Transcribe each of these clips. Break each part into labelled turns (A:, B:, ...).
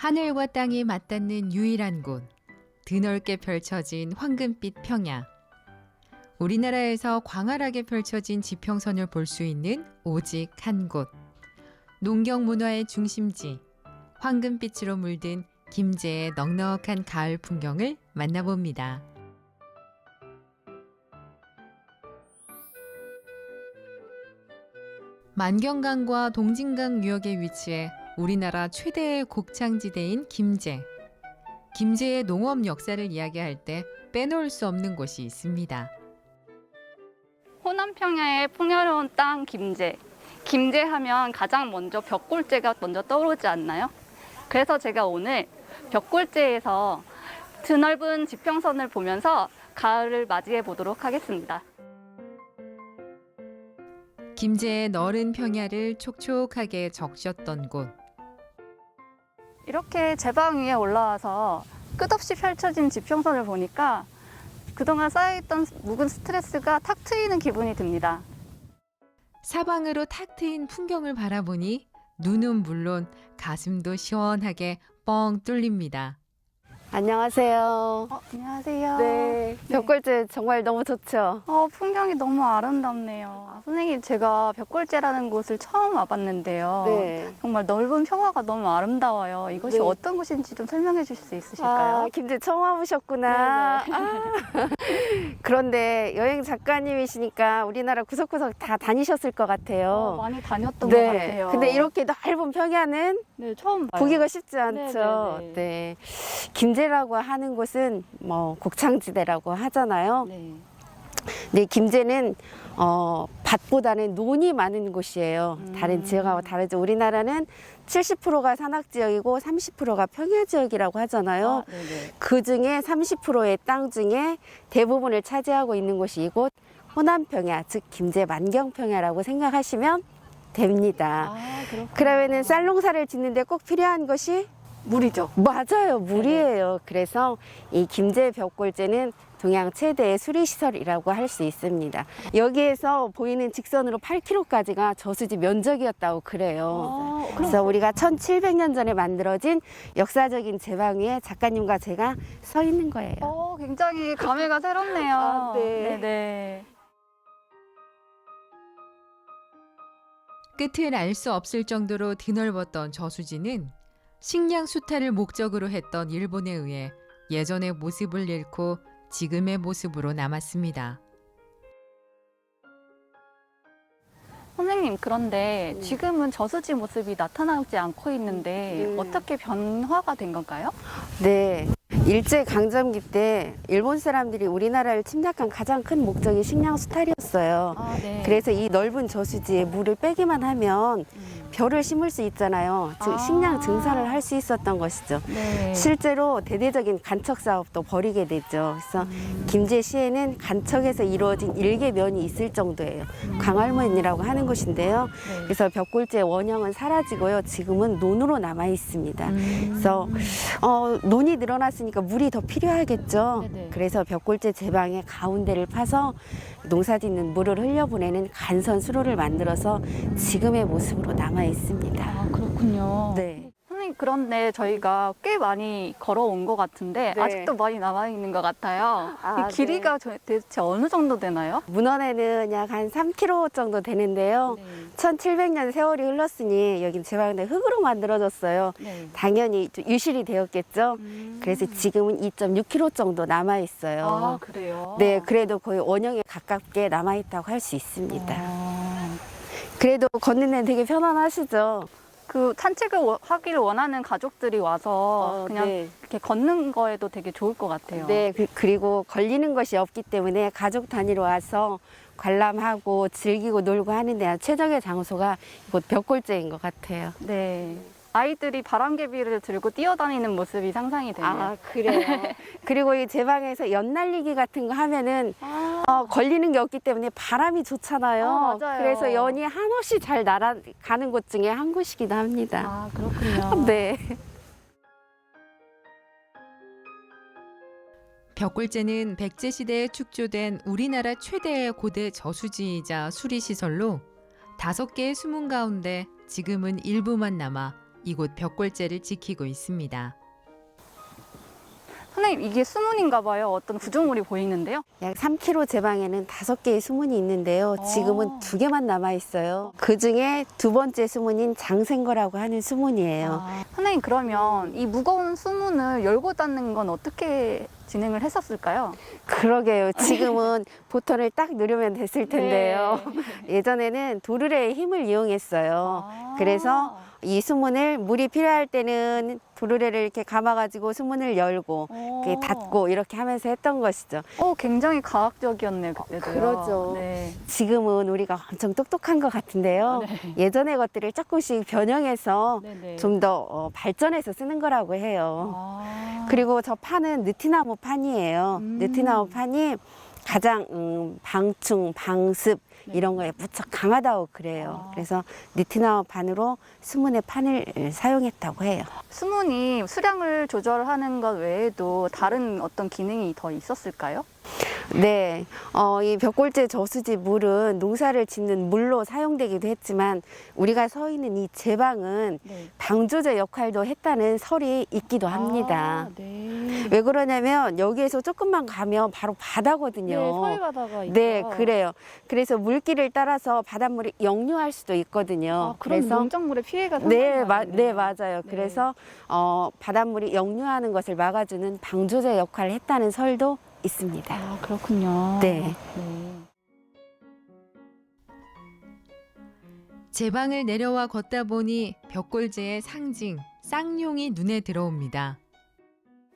A: 하늘과 땅이 맞닿는 유일한 곳, 드넓게 펼쳐진 황금빛 평야. 우리나라에서 광활하게 펼쳐진 지평선을 볼 수 있는 오직 한 곳. 농경 문화의 중심지, 황금빛으로 물든 김제의 넉넉한 가을 풍경을 만나봅니다. 만경강과 동진강 유역에 위치해 우리나라 최대의 곡창지대인 김제. 김제의 농업 역사를 이야기할 때 빼놓을 수 없는 곳이 있습니다.
B: 호남 평야의 풍요로운 땅 김제. 김제 하면 가장 먼저 벽골제가 먼저 떠오르지 않나요? 그래서 제가 오늘 벽골제에서 드넓은 지평선을 보면서 가을을 맞이해 보도록 하겠습니다.
A: 김제의 너른 평야를 촉촉하게 적셨던 곳.
B: 이렇게 제 방 위에 올라와서 끝없이 펼쳐진 지평선을 보니까 그동안 쌓여있던 묵은 스트레스가 탁 트이는 기분이 듭니다.
A: 사방으로 탁 트인 풍경을 바라보니 눈은 물론 가슴도 시원하게 뻥 뚫립니다.
C: 안녕하세요.
B: 어, 안녕하세요.
C: 네, 벽골제 정말 너무 좋죠.
B: 어, 풍경이 너무 아름답네요. 아, 선생님, 제가 벽골제라는 곳을 처음 와봤는데요.
C: 네.
B: 정말 넓은 평화가 너무 아름다워요. 이것이
C: 네.
B: 어떤 곳인지 좀 설명해 주실 수 있으실까요?
C: 아, 김제 처음 와보셨구나.
B: 네 네.
C: 아. 그런데 여행 작가님이시니까 우리나라 구석구석 다 다니셨을 것
B: 어,
C: 같아요.
B: 많이 다녔던 것
C: 네.
B: 같아요.
C: 근데 이렇게 넓은 평야는
B: 네, 처음 봐요.
C: 보기가 쉽지 않죠.
B: 네 네 네.
C: 네. 김제라고 하는 곳은 뭐 곡창지대라고 하잖아요.
B: 네.
C: 네, 김제는 어, 밭보다는 논이 많은 곳이에요.
B: 음.
C: 다른 지역하고 다르죠. 우리나라는 70%가 산악 지역이고 30%가 평야 지역이라고 하잖아요.
B: 아, 네네.
C: 그 중에 30%의 땅 중에 대부분을 차지하고 있는 곳이 이곳 호남평야, 즉 김제 만경평야라고 생각하시면 됩니다.
B: 아.
C: 그러면은 쌀농사를 짓는데 꼭 필요한 것이
B: 물이죠.
C: 맞아요. 물이에요. 그래서 이 김제 벽골제는 동양 최대의 수리시설이라고 할 수 있습니다. 여기에서 보이는 직선으로 8km까지가 저수지 면적이었다고 그래요.
B: 아,
C: 그래서 우리가 1700년 전에 만들어진 역사적인 제방 위에 작가님과 제가 서 있는 거예요.
B: 어, 굉장히 감회가 새롭네요.
C: 아, 네.
B: 네네.
A: 끝을 알 수 없을 정도로 드넓었던 저수지는 식량 수탈을 목적으로 했던 일본에 의해 예전의 모습을 잃고 지금의 모습으로 남았습니다.
B: 선생님, 그런데
C: 음.
B: 지금은 저수지 모습이 나타나지 않고 있는데
C: 음.
B: 어떻게 변화가 된 건가요?
C: 네. 일제 강점기 때 일본 사람들이 우리나라를 침략한 가장 큰 목적이 식량 수탈이었어요.
B: 아, 네.
C: 그래서 이 넓은 저수지에 물을 빼기만 하면
B: 음.
C: 벼를 심을 수 있잖아요. 즉
B: 아.
C: 식량 증산을 할 수 있었던 것이죠.
B: 네.
C: 실제로 대대적인 간척 사업도 벌이게 되죠. 그래서
B: 음.
C: 김제 시에는 간척에서 이루어진 일개 면이 있을 정도예요. 광활문이라고 하는 곳인데요.
B: 네.
C: 그래서 벽골제 원형은 사라지고요. 지금은 논으로 남아 있습니다.
B: 음.
C: 그래서 어, 논이 늘어났 으니까 물이 더 필요하겠죠.
B: 네네.
C: 그래서 벽골제 제방의 가운데를 파서 농사짓는 물을 흘려보내는 간선 수로를 만들어서 지금의 모습으로 남아 있습니다.
B: 아, 그렇군요.
C: 네.
B: 그런데 저희가 꽤 많이 걸어온 것 같은데
C: 네.
B: 아직도 많이 남아있는 것 같아요.
C: 아,
B: 이 길이가 저- 대체 어느 정도 되나요?
C: 문헌에는 약 한 3km 정도 되는데요.
B: 네.
C: 1700년 세월이 흘렀으니 여긴 제방대 흙으로 만들어졌어요.
B: 네.
C: 당연히 좀 유실이 되었겠죠.
B: 음.
C: 그래서 지금은 2.6km 정도 남아 있어요.
B: 아, 그래요?
C: 네, 그래도 거의 원형에 가깝게 남아 있다고 할 수 있습니다.
B: 아.
C: 그래도 걷는 데는 되게 편안하시죠?
B: 그 산책을 워- 하기를 원하는 가족들이 와서
C: 어,
B: 그냥
C: 네.
B: 이렇게 걷는 거에도 되게 좋을 것 같아요.
C: 네, 그- 그리고 걸리는 것이 없기 때문에 가족 단위로 와서 관람하고 즐기고 놀고 하는 데 최적의 장소가 이곳 벽골제인 것 같아요.
B: 네. 아이들이 바람개비를 들고 뛰어다니는 모습이 상상이 되네요.
C: 아, 그래요. 그리고 이 제 방에서 연날리기 같은 거 하면은
B: 아,
C: 어, 걸리는 게 없기 때문에 바람이 좋잖아요.
B: 어, 맞아요.
C: 그래서 연이 한없이 잘 날아가는 곳 중에 한 곳이기도 합니다.
B: 아, 그렇군요.
C: 네.
A: 벽골제는 백제 시대에 축조된 우리나라 최대의 고대 저수지이자 수리시설로 다섯 개의 수문 가운데 지금은 일부만 남아 이곳 벽골제를 지키고 있습니다.
B: 선생님 이게 수문인가 봐요. 어떤 구조물이 보이는데요.
C: 약 3km 제방에는 다섯 개의 수문이 있는데요. 지금은
B: 어.
C: 두 개만 남아 있어요. 그 중에 두 번째 수문인 장생거라고 하는 수문이에요.
B: 아, 선생님 그러면 이 무거운 수문을 열고 닫는 건 어떻게 진행을 했었을까요?
C: 그러게요. 지금은 보턴을 딱 누르면 됐을 텐데요. 예전에는 도르래의 힘을 이용했어요.
B: 아.
C: 그래서 이 수문을 물이 필요할 때는 도르래를 이렇게 감아가지고 수문을 열고 이렇게
B: 어.
C: 닫고 이렇게 하면서 했던 것이죠.
B: 어, 굉장히 과학적이었네요, 그때도요.
C: 그러죠.
B: 네.
C: 지금은 우리가 엄청 똑똑한 것 같은데요. 예전의 것들을 조금씩 변형해서
B: 네네.
C: 좀더 어, 발전해서 쓰는 거라고 해요.
B: 아.
C: 그리고 저 판은 느티나무 판이에요.
B: 음.
C: 느티나무 판이 가장 음, 방충, 방습
B: 네.
C: 이런 거에 무척 강하다고 그래요.
B: 아.
C: 그래서 느티나무 판으로 수문의 판을 사용했다고 해요.
B: 수문이 수량을 조절하는 것 외에도 다른 어떤 기능이 더 있었을까요?
C: 네, 어, 이 벽골제 저수지 물은 농사를 짓는 물로 사용되기도 했지만 우리가 서 있는 이 제방은
B: 네.
C: 방조제 역할도 했다는 설이 있기도 합니다.
B: 아, 네.
C: 왜 그러냐면 여기에서 조금만 가면 바로 바다거든요.
B: 네, 서해 바다가 있죠.
C: 네, 그래요. 그래서 물 길을 따라서 바닷물이 역류할 수도 있거든요.
B: 아, 그럼
C: 그래서
B: 농작물의 피해가
C: 네, 마. 네, 맞아요.
B: 네.
C: 그래서 어, 바닷물이 역류하는 것을 막아주는 방조제 역할을 했다는 설도 있습니다.
B: 아, 그렇군요.
C: 네.
B: 네.
A: 제 방을 내려와 걷다 보니 벽골제의 상징 쌍용이 눈에 들어옵니다.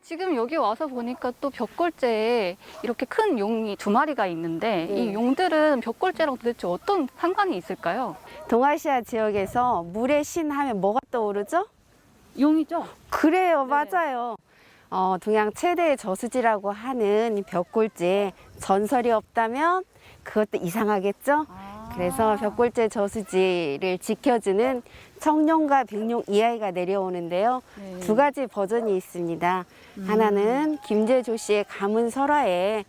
B: 지금 여기 와서 보니까 또 벽골제에 이렇게 큰 용이 두 마리가 있는데
C: 네.
B: 이 용들은 벽골제랑 도대체 어떤 상관이 있을까요?
C: 동아시아 지역에서 물의 신 하면 뭐가 떠오르죠?
B: 용이죠?
C: 그래요,
B: 네.
C: 맞아요. 어, 동양 최대의 저수지라고 하는 이 벽골제 전설이 없다면 그것도 이상하겠죠? 그래서 벽골제 저수지를 지켜주는 청룡과 백룡 이하이가 내려오는데요.
B: 네.
C: 두 가지 버전이 있습니다.
B: 음.
C: 하나는 김재조 씨의 가문 설화에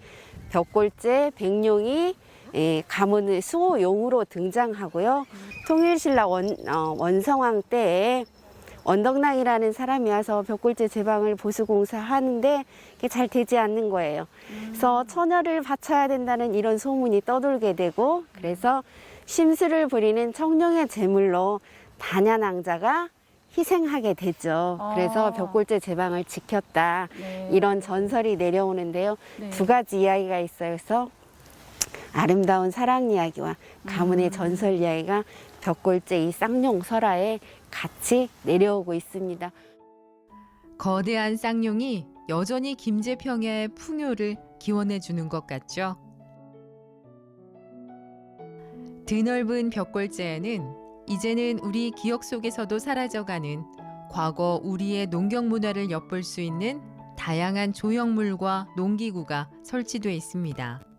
C: 벽골제 백룡이 예, 가문의 수호용으로 등장하고요. 통일신라 원, 어, 원성왕 때에 원덕랑이라는 사람이 와서 벽골제 제방을 보수공사 하는데 그게 잘 되지 않는 거예요. 그래서 처녀를 바쳐야 된다는 이런 소문이 떠돌게 되고 그래서 심술을 부리는 청룡의 제물로 단야낭자가 희생하게 되죠. 그래서
B: 아.
C: 벽골제 제방을 지켰다.
B: 네.
C: 이런 전설이 내려오는데요.
B: 네.
C: 두 가지 이야기가 있어요. 그래서 아름다운 사랑 이야기와 가문의
B: 음.
C: 전설 이야기가 벽골제 이 쌍용 설화에 같이 내려오고 있습니다.
A: 거대한 쌍용이 여전히 김제평야의 풍요를 기원해 주는 것 같죠. 드넓은 벽골제에는 이제는 우리 기억 속에서도 사라져가는 과거 우리의 농경 문화를 엿볼 수 있는 다양한 조형물과 농기구가 설치돼 있습니다.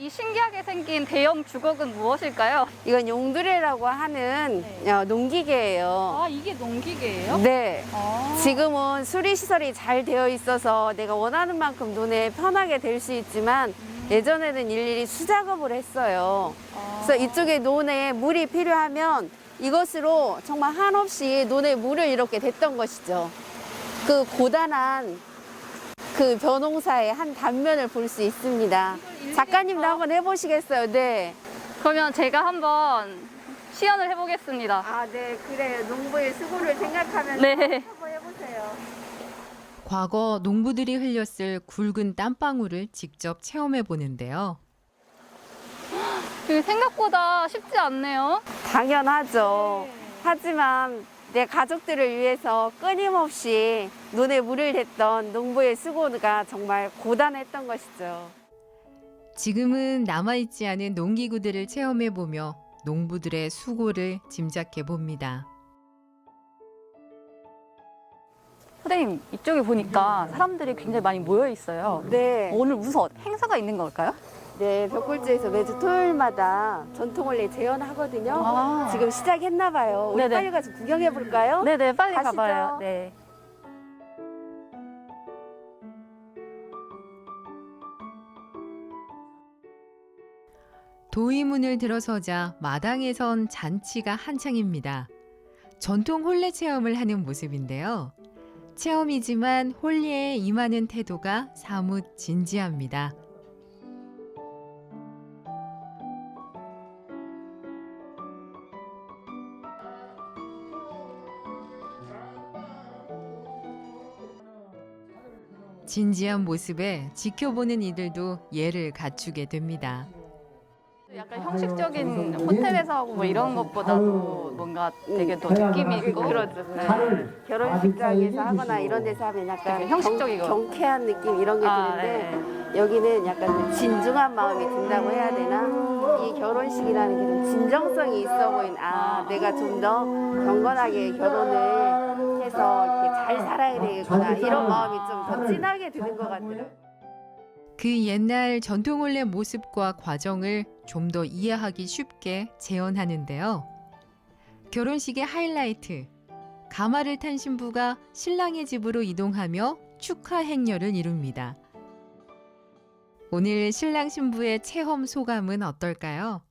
B: 이 신기하게 생긴 대형 주걱은 무엇일까요?
C: 이건 용두레라고 하는 어, 농기계예요.
B: 아, 이게 농기계예요?
C: 네.
B: 아.
C: 지금은 수리 시설이 잘 되어 있어서 내가 원하는 만큼 논에 편하게 될 수 있지만 예전에는 일일이 수작업을 했어요.
B: 아.
C: 그래서 이쪽에 논에 물이 필요하면 이것으로 정말 한없이 논에 물을 이렇게 댔던 것이죠. 그 고단한 그 벼농사의 한 단면을 볼 수 있습니다. 작가님도 한번 해보시겠어요? 네.
B: 그러면 제가 한번 시연을 해보겠습니다.
C: 아, 네, 그래요. 농부의 수고를 생각하면서
B: 네.
C: 한번 해보세요.
A: 과거 농부들이 흘렸을 굵은 땀방울을 직접 체험해 보는데요.
B: 이게 생각보다 쉽지 않네요.
C: 당연하죠. 하지만 내 가족들을 위해서 끊임없이 눈에 물을 댔던 농부의 수고가 정말 고단했던 것이죠.
A: 지금은 남아있지 않은 농기구들을 체험해 보며 농부들의 수고를 짐작해 봅니다.
B: 선생님, 이쪽에 보니까 사람들이 굉장히 많이 모여 있어요.
C: 네.
B: 오늘 무슨 행사가 있는 걸까요?
C: 네, 벽골제에서 매주 토요일마다 전통원래 재연하거든요.
B: 아.
C: 지금 시작했나 봐요. 우리
B: 네네.
C: 빨리 가서 구경해 볼까요?
B: 네네, 빨리
C: 가시죠.
B: 가봐요. 네.
A: 도의문을 들어서자 마당에선 잔치가 한창입니다. 전통 혼례 체험을 하는 모습인데요. 체험이지만 혼례에 임하는 태도가 사뭇 진지합니다. 진지한 모습에 지켜보는 이들도 예를 갖추게 됩니다.
B: 약간 형식적인 호텔에서 하고 뭐 이런 것보다도 뭔가 되게 더 느낌이 있고 그러죠. 네.
C: 결혼식장에서 하거나 이런 데서 하면 약간
B: 되게 형식적이고.
C: 경, 경쾌한 느낌 이런 게
B: 아,
C: 드는데
B: 네.
C: 여기는 약간 그 진중한 마음이 든다고 해야 되나? 이 결혼식이라는 게 좀 진정성이 있어 보인, 아, 내가 좀 더 경건하게 결혼을 해서 이렇게 잘 살아야 되겠구나. 이런 마음이 좀 더 진하게 드는 것 같더라고요.
A: 그 옛날 전통 혼례 모습과 과정을 좀 더 이해하기 쉽게 재현하는데요. 결혼식의 하이라이트. 가마를 탄 신부가 신랑의 집으로 이동하며 축하 행렬을 이룹니다. 오늘 신랑 신부의 체험 소감은 어떨까요?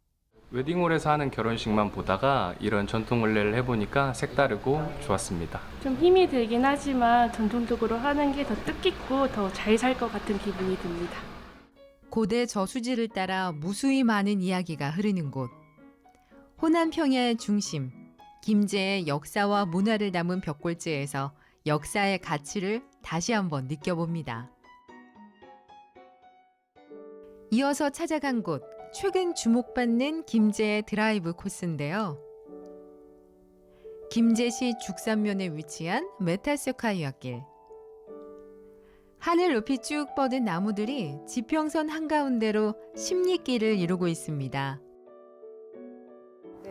D: 웨딩홀에서 하는 결혼식만 보다가 이런 전통 혼례를 해보니까 색다르고 좋았습니다.
E: 좀 힘이 들긴 하지만 전통적으로 하는 게 더 뜻깊고 더 잘 살 것 같은 기분이 듭니다.
A: 고대 저수지를 따라 무수히 많은 이야기가 흐르는 곳. 호남 평야의 중심, 김제의 역사와 문화를 담은 벽골제에서 역사의 가치를 다시 한번 느껴봅니다. 이어서 찾아간 곳, 최근 주목받는 김제의 드라이브 코스인데요. 김제시 죽산면에 위치한 메타세카이아길. 하늘 높이 쭉 뻗은 나무들이 지평선 한가운데로 십리길을 이루고 있습니다.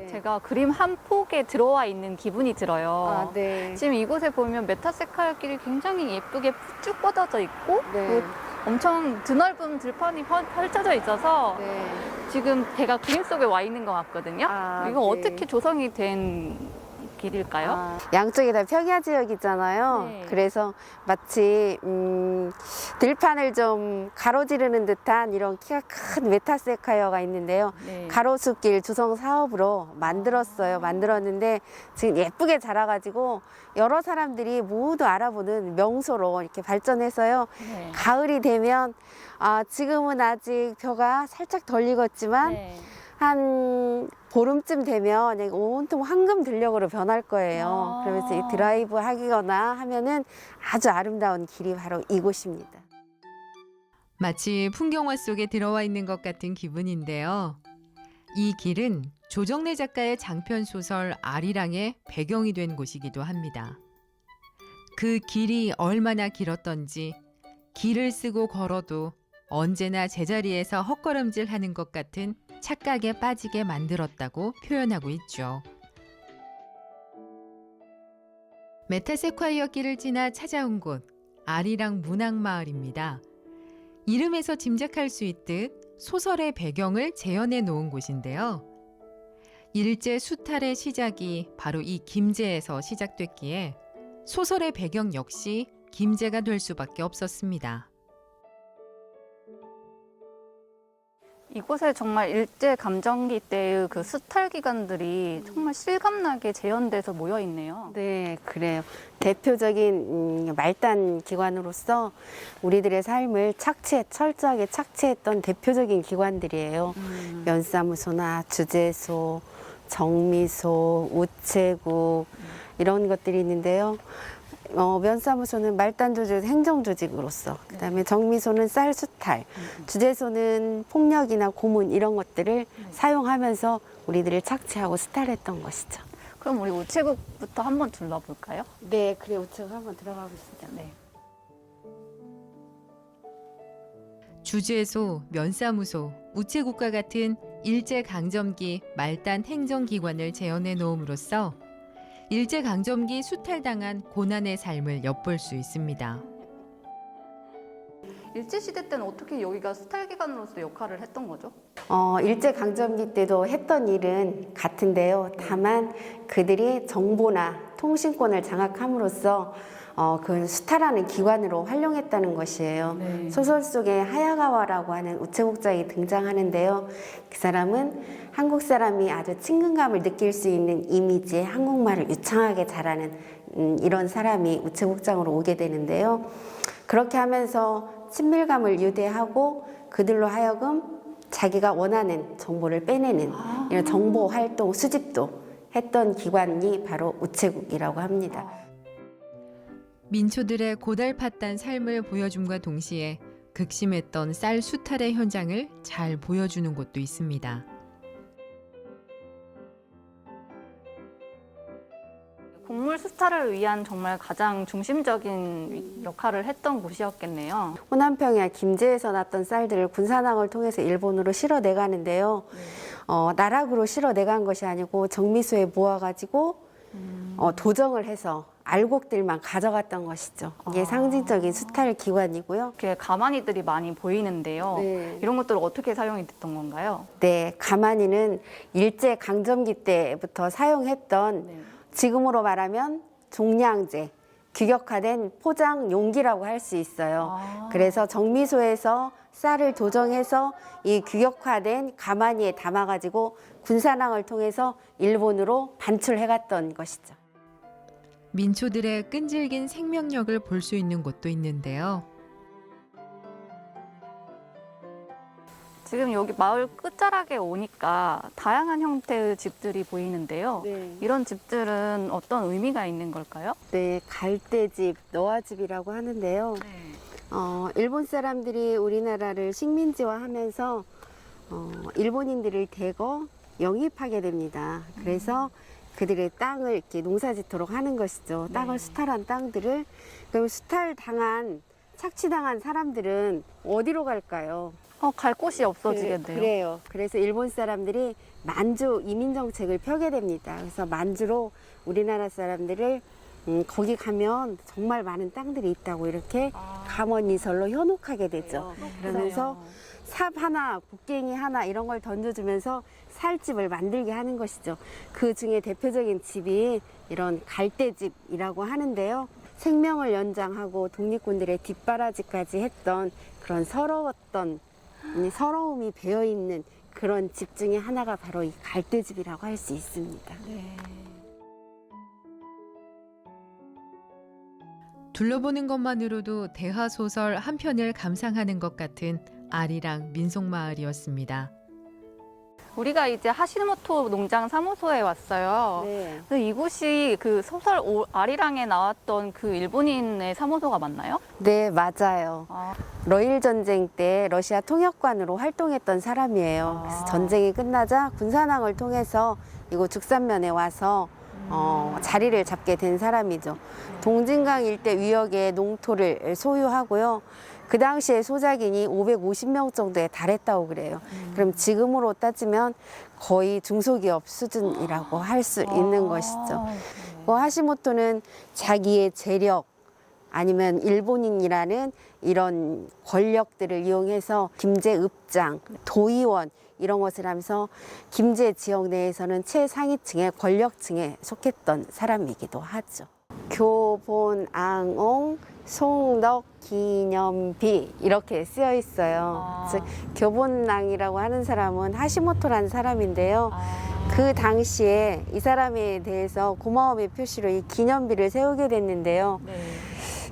B: 제가 그림 한 폭에 들어와 있는 기분이 들어요.
C: 아, 네.
B: 지금 이곳에 보면 메타세카야 길이 굉장히 예쁘게 쭉 뻗어져 있고
C: 네.
B: 그리고 엄청 드넓은 들판이 펼- 펼쳐져 있어서
C: 네.
B: 지금 제가 그림 속에 와 있는 것 같거든요.
C: 아,
B: 이거
C: 네.
B: 어떻게 조성이 된 길일까요?
C: 아, 양쪽에 다 평야 지역이잖아요.
B: 네.
C: 그래서 마치 음, 들판을 좀 가로지르는 듯한 이런 키가 큰 메타세카이어가 있는데요.
B: 네.
C: 가로수길 조성 사업으로 만들었어요. 만들었는데 지금 예쁘게 자라가지고 여러 사람들이 모두 알아보는 명소로 이렇게 발전해서요.
B: 네.
C: 가을이 되면 아, 지금은 아직 벼가 살짝 덜 익었지만
B: 네.
C: 한 보름쯤 되면 온통 황금 들녘으로 변할 거예요.
B: 아.
C: 그러면서 이 드라이브 하기거나 하면은 아주 아름다운 길이 바로 이곳입니다.
A: 마치 풍경화 속에 들어와 있는 것 같은 기분인데요. 이 길은 조정래 작가의 장편 소설 아리랑의 배경이 된 곳이기도 합니다. 그 길이 얼마나 길었던지 길을 쓰고 걸어도 언제나 제자리에서 헛걸음질 하는 것 같은 착각에 빠지게 만들었다고 표현하고 있죠. 메타세콰이어 길을 지나 찾아온 곳 아리랑 문학마을입니다. 이름에서 짐작할 수 있듯 소설의 배경을 재현해 놓은 곳인데요. 일제 수탈의 시작이 바로 이 김제에서 시작됐기에 소설의 배경 역시 김제가 될 수밖에 없었습니다.
B: 이곳에 정말 일제 감정기 때의 그 수탈 기관들이 정말 실감나게 재현돼서 모여 있네요.
C: 네, 그래요. 대표적인 음, 말단 기관으로서 우리들의 삶을 착취, 철저하게 착취했던 대표적인 기관들이에요.
B: 음.
C: 연사무소나 주재소, 정미소, 우체국 이런 것들이 있는데요. 어, 면사무소는 말단 조직, 행정 조직으로서, 그다음에 정미소는 쌀 수탈, 주재소는 폭력이나 고문 이런 것들을 사용하면서 우리들을 착취하고 수탈했던 것이죠.
B: 그럼 우리 우체국부터 한번 둘러볼까요?
C: 네, 그래 우체국 한번 들어가 보시죠.
B: 네.
A: 주재소, 면사무소, 우체국과 같은 일제 강점기 말단 행정기관을 재현해 놓음으로써 일제 강점기 수탈당한 고난의 삶을 엿볼 수 있습니다.
B: 일제 시대 때는 어떻게 여기가 수탈 기관으로서 역할을 했던 거죠?
C: 어, 일제 강점기 때도 했던 일은 같은데요. 다만 그들이 정보나 통신권을 장악함으로써 어, 그 수탈하는 기관으로 활용했다는 것이에요.
B: 네.
C: 소설 속에 하야가와라고 하는 우체국장이 등장하는데요. 그 사람은 한국 사람이 아주 친근감을 느낄 수 있는 이미지의 한국말을 유창하게 잘하는 음, 이런 사람이 우체국장으로 오게 되는데요. 그렇게 하면서 친밀감을 유대하고 그들로 하여금 자기가 원하는 정보를 빼내는 이런 정보 활동 수집도 했던 기관이 바로 우체국이라고 합니다.
A: 민초들의 고달팠단 삶을 보여줌과 동시에 극심했던 쌀 수탈의 현장을 잘 보여주는 곳도 있습니다.
B: 곡물 수탈을 위한 정말 가장 중심적인 역할을 했던 곳이었겠네요.
C: 호남평야 김제에서 났던 쌀들을 군산항을 통해서 일본으로 실어 내가는데요. 어, 나락으로 실어 내간 것이 아니고 정미소에 모아가지고 어, 도정을 해서 알곡들만 가져갔던 것이죠. 이게
B: 아.
C: 상징적인 수탈 기관이고요.
B: 이렇게 가마니들이 많이 보이는데요.
C: 네.
B: 이런 것들은 어떻게 사용이 됐던 건가요?
C: 네, 가마니는 일제 강점기 때부터 사용했던
B: 네.
C: 지금으로 말하면 종량제, 규격화된 포장 용기라고 할 수 있어요.
B: 아.
C: 그래서 정미소에서 쌀을 도정해서 이 규격화된 가마니에 담아가지고 군산항을 통해서 일본으로 반출해갔던 것이죠.
A: 민초들의 끈질긴 생명력을 볼 수 있는 곳도 있는데요.
B: 지금 여기 마을 끝자락에 오니까 다양한 형태의 집들이 보이는데요.
C: 네.
B: 이런 집들은 어떤 의미가 있는 걸까요?
C: 네, 갈대집, 너화집이라고 하는데요. 어, 일본 사람들이 우리나라를 식민지화하면서 어, 일본인들을 대거 영입하게 됩니다. 그래서 그들의 땅을 이렇게 농사짓도록 하는 것이죠. 땅을
B: 네.
C: 수탈한 땅들을 그럼 수탈 당한 착취당한 사람들은 어디로 갈까요?
B: 어, 갈 곳이 없어지겠네요.
C: 그, 그래요. 그래서 일본 사람들이 만주 이민 정책을 펴게 됩니다. 그래서 만주로 우리나라 사람들을 음, 거기 가면 정말 많은 땅들이 있다고 이렇게
B: 아,
C: 감언이설로 현혹하게 되죠. 그러면서. 삽 하나, 곡괭이 하나 이런 걸 던져주면서 살 집을 만들게 하는 것이죠. 그 중에 대표적인 집이 이런 갈대집이라고 하는데요. 생명을 연장하고 독립군들의 뒷바라지까지 했던 그런 서러웠던 이 서러움이 배어 있는 그런 집 중에 하나가 바로 이 갈대집이라고 할 수 있습니다.
B: 네.
A: 둘러보는 것만으로도 대하 소설 한 편을 감상하는 것 같은 아리랑 민속마을이었습니다.
B: 우리가 이제 하시모토 농장 사무소에 왔어요.
C: 네.
B: 근데 이곳이 그 소설 오- 아리랑에 나왔던 그 일본인의 사무소가 맞나요?
C: 네, 맞아요.
B: 아,
C: 러일 전쟁 때 러시아 통역관으로 활동했던 사람이에요. 그래서
B: 아.
C: 전쟁이 끝나자 군산항을 통해서 이곳 죽산면에 와서 어, 자리를 잡게 된 사람이죠. 동진강 일대 위역의 농토를 소유하고요. 그 당시에 소작인이 550명 정도에 달했다고 그래요. 그럼 지금으로 따지면 거의 중소기업 수준이라고 할 수 있는
B: 아,
C: 것이죠.
B: 네.
C: 뭐 하시모토는 자기의 재력 아니면 일본인이라는 이런 권력들을 이용해서 김제 읍장, 도의원 이런 것을 하면서 김제 지역 내에서는 최상위층의 권력층에 속했던 사람이기도 하죠. 교본앙옹 송덕 기념비 이렇게 쓰여 있어요.
B: 아.
C: 즉 교본낭이라고 하는 사람은 하시모토라는 사람인데요.
B: 아,
C: 그 당시에 이 사람에 대해서 고마움의 표시로 이 기념비를 세우게 됐는데요.
B: 네.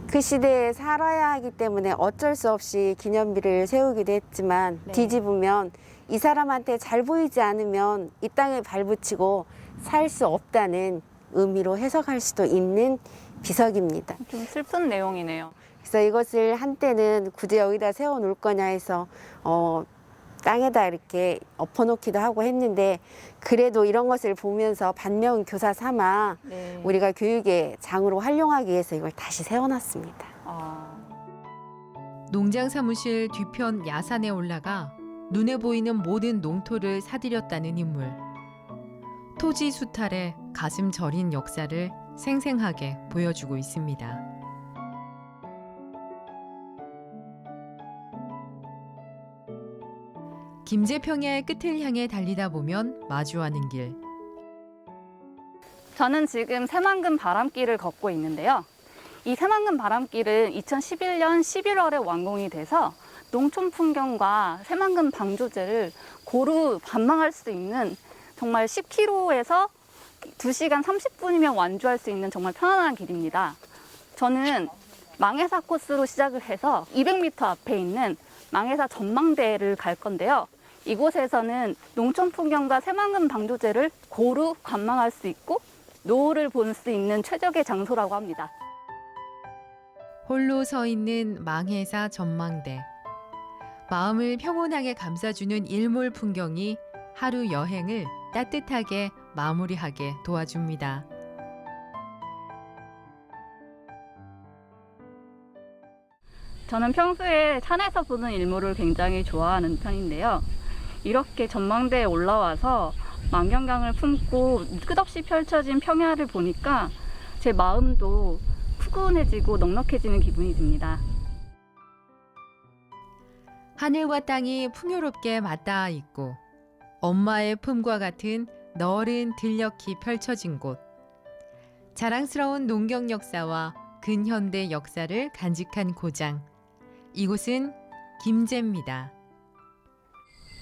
C: 그 시대에 살아야 하기 때문에 어쩔 수 없이 기념비를 세우기도 했지만
B: 네.
C: 뒤집으면 이 사람한테 잘 보이지 않으면 이 땅에 발붙이고 살 수 없다는 의미로 해석할 수도 있는 비석입니다.
B: 좀 슬픈 내용이네요.
C: 그래서 이것을 한때는 굳이 여기다 세워 놓을 거냐 해서 어, 땅에다 이렇게 엎어놓기도 하고 했는데 그래도 이런 것을 보면서 반면 교사 삼아
B: 네.
C: 우리가 교육의 장으로 활용하기 위해서 이걸 다시 세워놨습니다.
B: 아,
A: 농장 사무실 뒤편 야산에 올라가 눈에 보이는 모든 농토를 사들였다는 인물. 토지 수탈의 가슴 저린 역사를 생생하게 보여주고 있습니다. 김제평야의 끝을 향해 달리다 보면 마주하는 길.
B: 저는 지금 새만금 바람길을 걷고 있는데요. 이 새만금 바람길은 2011년 11월에 완공이 돼서 농촌 풍경과 새만금 방조제를 고루 관망할 수 있는 정말 10km에서 2시간 30분이면 완주할 수 있는 정말 편안한 길입니다. 저는 망해사 코스로 시작을 해서 200m 앞에 있는 망해사 전망대를 갈 건데요. 이곳에서는 농촌 풍경과 새만금 방조제를 고루 관망할 수 있고 노을을 볼 수 있는 최적의 장소라고 합니다.
A: 홀로 서 있는 망해사 전망대. 마음을 평온하게 감싸주는 일몰 풍경이 하루 여행을 따뜻하게 마무리하게 도와줍니다.
B: 저는 평소에 산에서 보는 일몰을 굉장히 좋아하는 편인데요. 이렇게 전망대에 올라와서 만경강을 품고 끝없이 펼쳐진 평야를 보니까 제 마음도 푸근해지고 넉넉해지는 기분이 듭니다.
A: 하늘과 땅이 풍요롭게 맞닿아 있고 엄마의 품과 같은 너른 들녘이 펼쳐진 곳. 자랑스러운 농경 역사와 근현대 역사를 간직한 고장. 이곳은 김제입니다.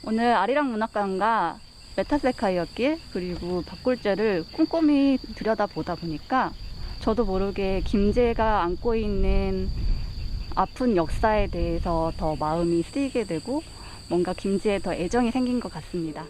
B: 오늘 아리랑 문학관과 메타세카이어길 그리고 벽골제를 꼼꼼히 들여다보다 보니까 저도 모르게 김제가 안고 있는 아픈 역사에 대해서 더 마음이 쓰이게 되고 뭔가 김제에 더 애정이 생긴 것 같습니다.